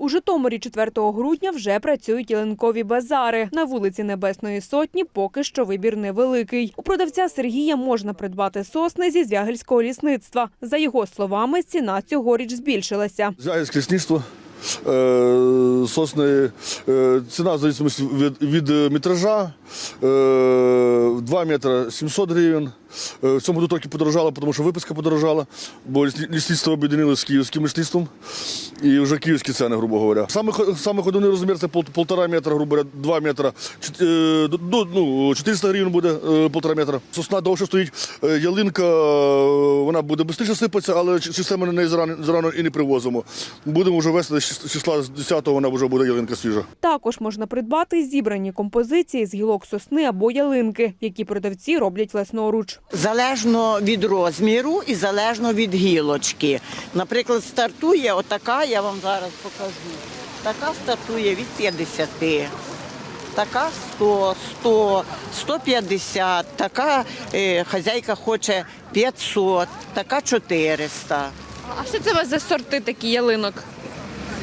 У Житомирі 4 грудня вже працюють ялинкові базари. На вулиці Небесної Сотні поки що вибір невеликий. У продавця Сергія можна придбати сосни зі звягельського лісництва. За його словами, ціна цьогоріч збільшилася. Заяць лісництво. Е, сосни, е, ціна зависимості від, від метража. Е, 2 метри 700 гривень. Е, в цьому году трохи подорожало, тому що виписка подорожала, бо ліс- лісництво об'єднали з київським лісництвом і вже київські ціни, грубо говоря. Саме, саме ходовний розмір це пол, полтора метра, грубо говоря, 2 метра. Е, ну, 400 гривень буде е, полтора метра. Сосна довше стоїть. Ялинка, вона буде швидше сипатися, але ч- чисто ми на неї зарано і не привозимо. Будемо вже вести з числа з 10-го, вона вже буде ялинка свіжа. Також можна придбати зібрані композиції з гілок сосни або ялинки, які продавці роблять власноруч. Залежно від розміру і залежно від гілочки. Наприклад, стартує отака, я вам зараз покажу. Така стартує від 50. Така 100, 100, 150, така е, хазяйка хоче 500, така 400. А що це у вас за сорти такі ялинок?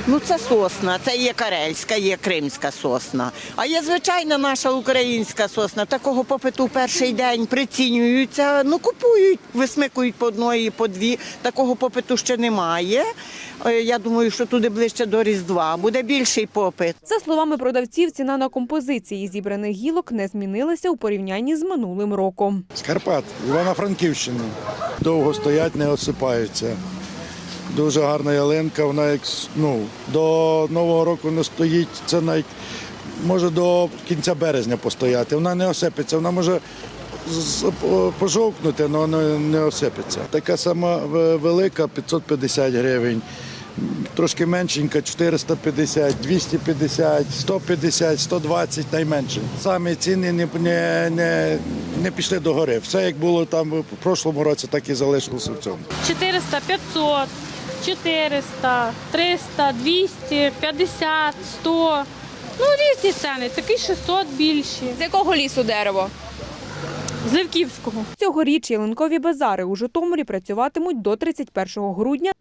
Ну, це сосна, це є карельська, є кримська сосна. А є звичайна наша українська сосна. Такого попиту в перший день прицінюються, ну купують, висмикують по одної, по дві. Такого попиту ще немає. Е, Я думаю, що туди ближче до Різдва буде більший попит. За словами продавців, ціна на композиції зібраних гілок не змінилася у порівнянні з минулим роком. З Карпат, Івано-Франківщини. Довго стоять, не осипаються. Дуже гарна ялинка, вона як ну, до Нового року не стоїть, це навіть може до кінця березня постояти. Вона не осипеться, вона може пожовкнути, але вона не осипеться. Така сама велика 550 гривень. Трошки меншенька 450, 250, 150, 120 найменше. Самі ціни не, не, не, не пішли до гори. Все як було там в прошлому році, так і залишилося в цьому. 400, 500, 400, 300, 200, 50, 100. Ну, різні ціни. Такий 600 більші. З якого лісу дерево? З Левківського. Цьогоріч ялинкові базари у Житомирі працюватимуть до 31 грудня